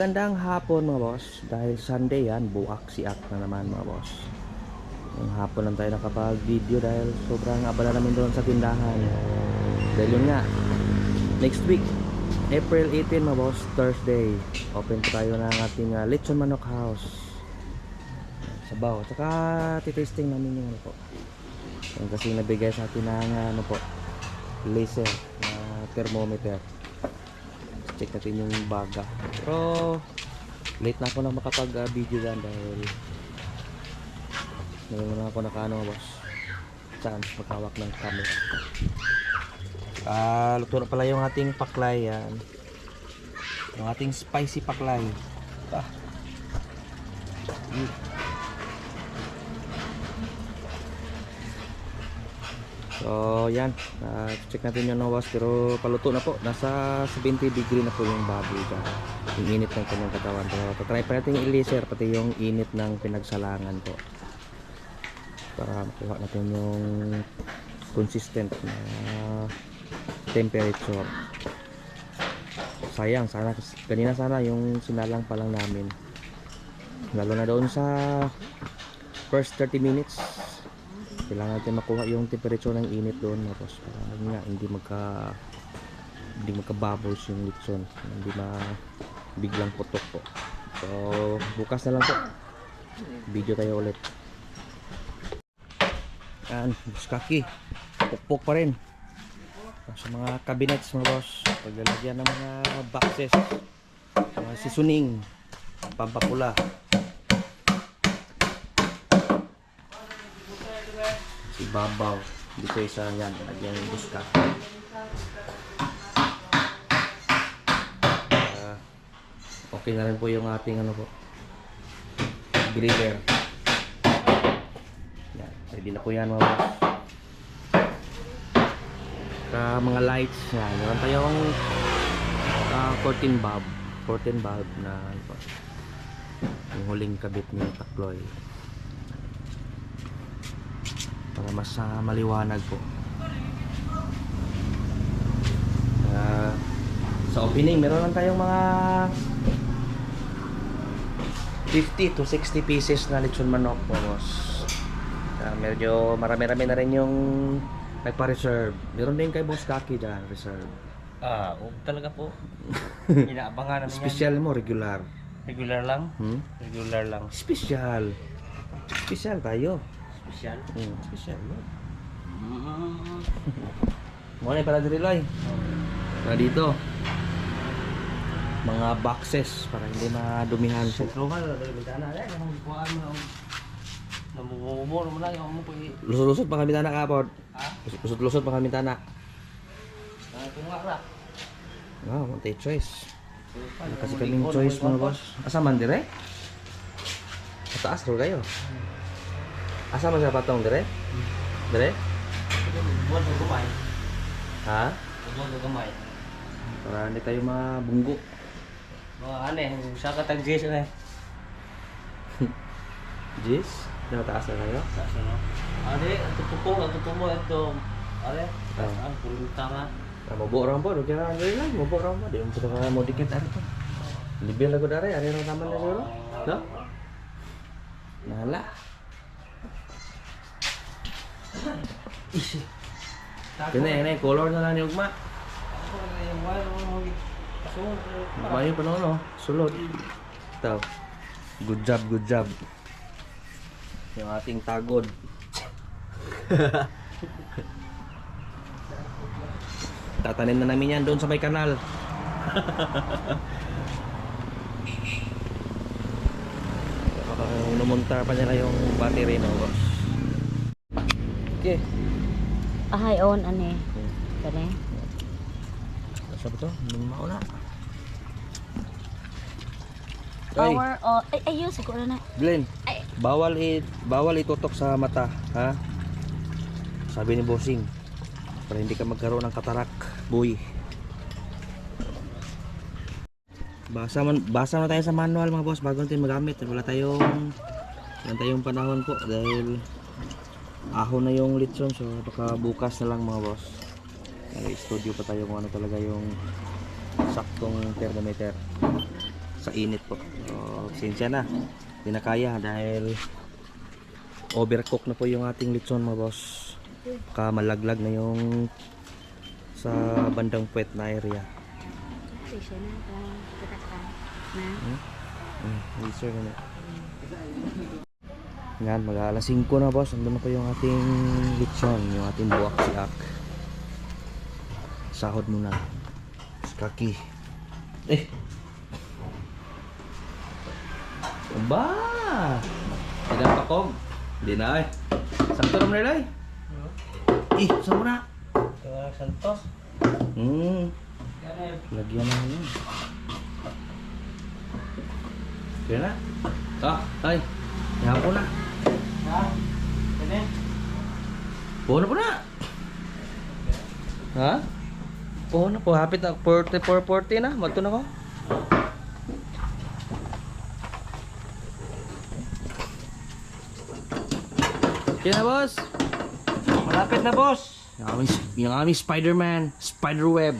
magandang hapon mga boss. Dahil Sunday yan, buwak siak na naman mga boss. Yung hapon lang tayo nakapag-video dahil sobrang abala namin doon sa tindahan. Dahil yun nga, next week, April 18 mga boss, Thursday. Open tayo ng ating uh, Lechon Manok House. Sabaw. Tsaka titesting namin yung ano po. Yung kasi nabigay sa atin ng uh, ano po, laser na thermometer check natin yung baga. Pero late na ako na makapag uh, video dyan dahil ngayon na ako nakaano boss. Chance magkawak ng camera. Ah luto na pala yung ating paklay yan. Yung ating spicy paklay. Ah. Mm. So, yan. Uh, check natin yung nawas. Pero paluto na po. Nasa 70 degree na po yung baboy dyan. Yung init ng kanyang katawan. Pero patry pa natin i-laser. Pati yung init ng pinagsalangan po. Para makuha natin yung consistent na temperature. Sayang. Sana, kanina sana yung sinalang pa lang namin. Lalo na doon sa first 30 minutes kailangan natin makuha yung temperature ng init doon tapos para nga hindi magka hindi magka-bubbles yung litson hindi ma biglang putok po. So bukas na lang po. Video tayo ulit. Yan buskaki pukpok pa rin. Sa mga cabinets mga boss paglalagyan ng mga boxes. Mga seasoning. Pampapula ibabaw. Dito isa yan. Lagyan yung buska. Ah, okay na rin po yung ating ano po. Griller. Yan. Ready na po yan mga Saka mga lights. Yan. Meron tayong uh, 14 bulb. 14 bulb na ano po, yung huling kabit ni Takloy para mas ah, maliwanag po Ah, sa opening meron lang tayong mga 50 to 60 pieces na lechon manok po boss Ah, medyo marami-rami na rin yung nagpa-reserve meron din kay boss Kaki dyan reserve Ah, huwag talaga po. Inaabangan namin special mo regular yan. Regular lang. hmm? Regular lang. special special tayo Special. hmm, special Mm. mo na pala diri loy na dito mga boxes para hindi madumihan po dari bintana na. Yung buwan mo. Namumumur mo lang. Yung mo lusot-lusot pa kami tanak apod Ha? lusot-lusot pa kami tanak Ah, tunga ra. wow mantay choice kasi kaming choice mga boss asa man dire taas ro kayo asa man sa patong dire dire Buwan sa gumay. ha Buwan sa gumay. para hindi tayo mabunggo Mga ane, sa katag Jess eh. Jis na taas na kayo Sa ano? Ade, ito po po, ito po mo, ito. Ade, Ah. ang pulita nga. Ah, mabuk orang po, kira ano lang, mabuk orang po. Di mo kita mau dikit ano po. Libih lagu dari, ada yang taman na siguro. No? Nala. Kini ini color na lang ni ugma. Yung wala mo. So, Mayo pa no, sulod. Taw. Good job, good job. Yung ating tagod. Tatanim na namin yan doon sa may kanal. Numunta pa nila yung battery no, boss. Okay. Ahay on ane. Kani. Nasa ba to? Mauna. Ay, Power on. Ay ayun siguro na. Glenn, Ay. bawal i bawal itutok sa mata, ha? Sabi ni Bossing. Para hindi ka magkaroon ng katarak, boy. Basa man basa na tayo sa manual mga boss bago natin magamit. Wala tayong wala tayong panahon po dahil ahon na yung litson so baka bukas na lang mga boss. May studio pa tayo kung ano talaga yung saktong thermometer. sa init po. So, sinsya na. Hindi na kaya dahil overcook na po yung ating lechon mga boss. Baka malaglag na yung sa bandang puwet na area. Siya na. Kita ka. Na. Mm, yes sir. Yan, mag alas 5 na boss. Andun na po yung ating lechon, yung ating buwak siak. Sahod muna. Kaki. Eh. Ba! Tidak pa kog. Hindi na eh. Sakto naman nila eh. Eh, saan mo na? Kaya santos. Hmm, Yan lagyan na yun. Kaya na. Ah, ay. Ko na. Ha? Yan eh. Puno po na. Ha? Puno po. Hapit na. 40, 440 na. Magto na ko. Kaya na, boss. Malapit na boss. Yung aming, yung aming Spider-Man. Spider-Web.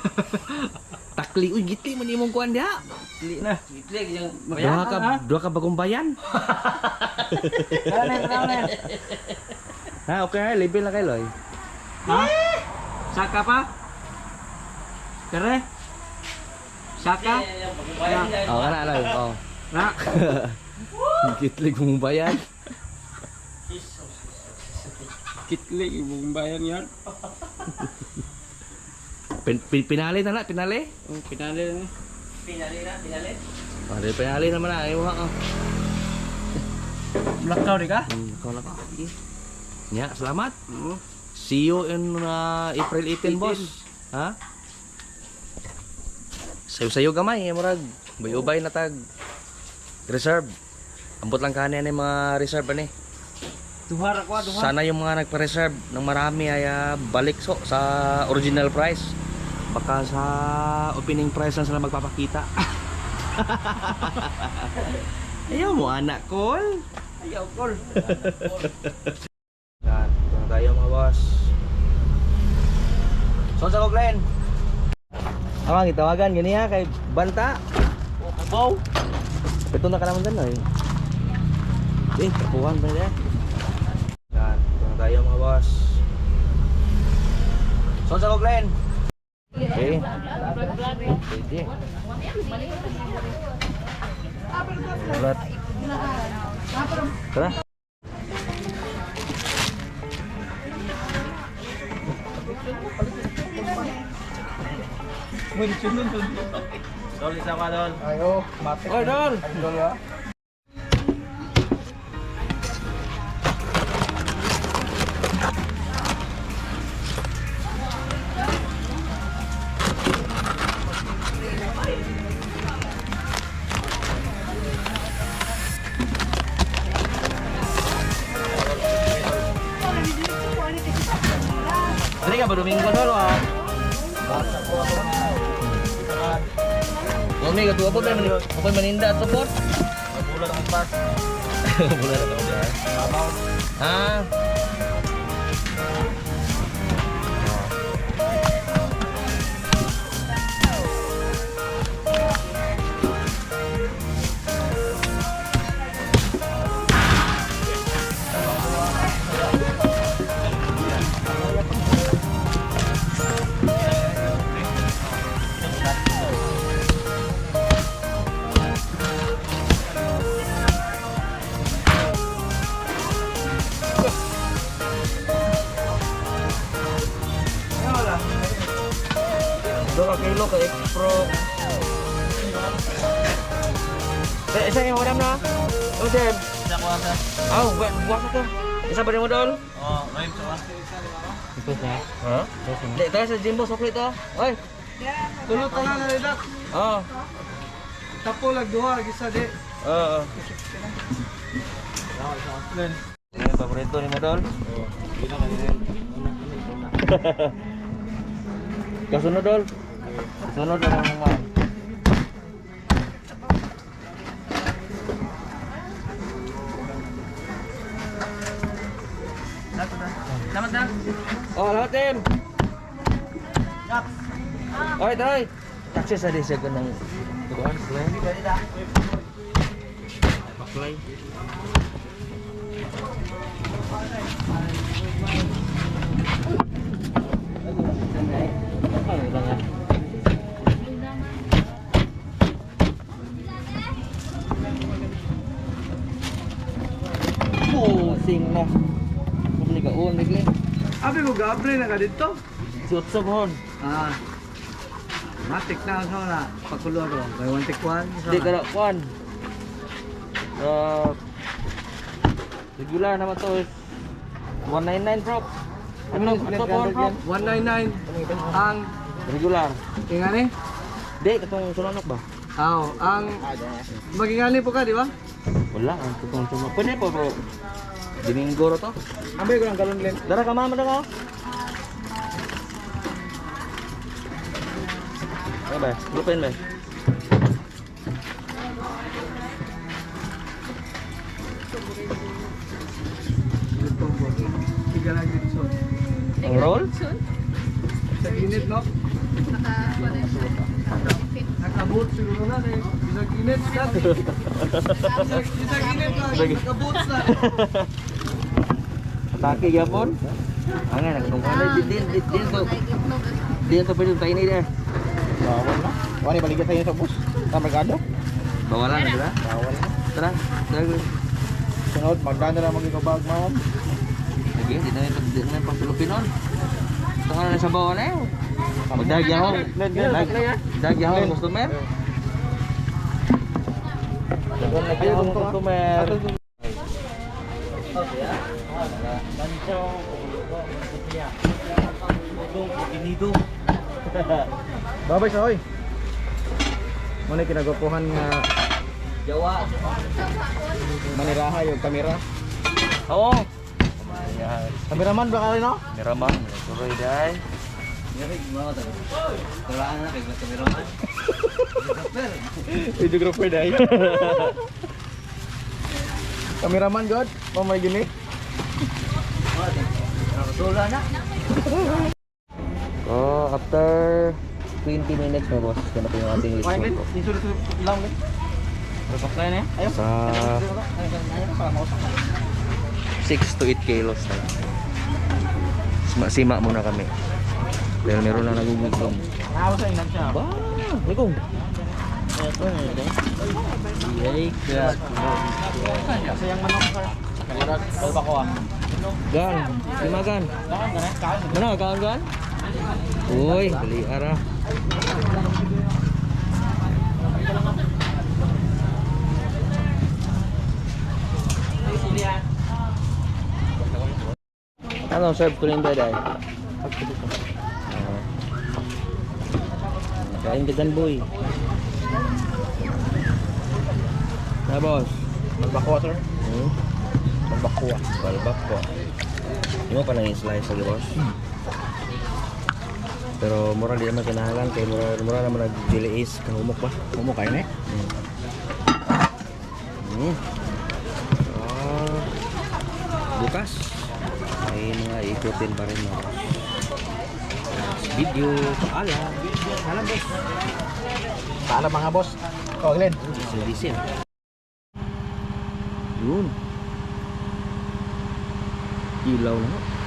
Takli. Uy, gitli. Mani mong kuhan diha. Dili na. Gitlig yung ka, dua ka bagong bayan. Tara na, tara na. Ha, okay na. Level na kayo, Loy. Ha? Saka pa? Kere? Saka? Oo, ka na, Loy. Oo. Na? Gitli kong bayan. Kitlig, ibang bayan yan. Pin, pin, pinali na na, pinali. Oh, pinali na. Pinali na, pinali? Oh, di pinali naman na. Ayaw. Oh. Lakaw di ka? Ikaw na ka. Nya, salamat. Oo. See you in uh, April 18, boss. Ha? Sayo-sayo gamay, eh, murag. Bay-ubay na tag. Reserve. Ambot lang kanin yung mga reserve ani. Duhara ko, duhara. Sana yung mga nagpa-reserve ng marami ay ah, balik so sa original price. Baka sa opening price lang sila magpapakita. Ayaw mo anak call. Ayaw, kol. Yan, ito na tayo mga boss. Son sa Glen. Ang itawagan gani ha kay Banta. Oh, kabaw. Ito na ka naman dyan eh. Eh, tapuhan ba niya? Yan, ito na tayo mga boss. Son sa Glen. Okay. Pwede. Ulat. Tara. Dol, isa ka, Dol. Ayo, matik. Oy, Dol. Dol ya. Ba Domingo Dol ah? Katuwa po tayo, ako'y maninda at support. Bulan pas. Bulan na ba? Dua kilo ke Pro. Eh, isa yung madam na. Oh, Jem. Isa ko asa. Aw, buat buat ka. Isa ba ni modal? Oh, right sa Ito na. Ha? Dek tayo sa Jimbo soklit to. Oy. Tulot ka na na rin. Oh. Tapo lag duha, gisa di. Oo. Ini yung paborito ni Modol. Kasunod, Dol. Kasunod ang mga Salamat na. Oh, lahat Tim. Oy, tay. Taxi sa di siya ganang Kuan, slam. Baklay. Pusing na. Bumili ka ulit lang. Abi mo gabre na ka dito. Buhon. Ah. Matik na ako na pakulo ro. May one take one. Hindi ka na, kuan. Uh, regular naman to is 199 prop. Ano, ito po prop? 199 ang Regular. ingani. Di, katong sunonok ba? Aw, ang magingani po ka, di ba? Wala, ang katong sunonok. Pwede po bro. Domingo ro to. Ambil ko ng galon len. Dara ka mama dara. Ano ba? Lupin ba? Ang roll? Sa init, no? Nakaboots siguro na kay bisag init na. Bisag init na. Nakaboots na. Atake gyapon. Angay nagtong kana din din din din to. Din to pwede tayo ni dia. Bawal na. Wala balik tayo sa bus. Sa merkado. Bawalan na dira. Bawal na. Tara. Tara. Sunod, magkano na maging kabag mo? Sige, di na ito di na pang Pilipinon. Tunga na sa bawah na yun. Magdagya ho. Dagya ho customer. Dagya ho customer. Babay sa hoy. Muna kinagupuhan nga Jawa. maniraha yung kamera. Oo. Ayan. Kameraman ba ka rin no? Miramang. Tuloy dahil. Videographer dahil. Kameraman god, mamay gini. Oh, after 20 minutes na boss, ganito yung ating lechon ko. Isulot lang len. Repok na yan eh. Ayaw. Sa 6 to 8 kilos na. Sima muna kami. Dahil meron na nagugutom. Nakawa sa inan siya. Ba, likong. Yay, ka. Kasi yung manok ka. Kalba ko ah. Gan, lima gan. Mana kawan gan? Uy, beli arah. Ano, ko rin ba dahil? Kain ka gan, boy. Na, boss. Magbako sir. Hmm? Magbako. Balbak po. Hindi mo pa nang slice lagi, boss. Pero mura di naman kinahanglan kay mura, mura naman nag-dili is kahumok ba? Kumo kain eh. Hmm. Hmm. Ah, bukas ay mga ikutin pa rin mga boss. Video, paalam. Alam boss. Paalam mga boss. Oh, Glenn. Silisin. Yun. Ilaw na. nga.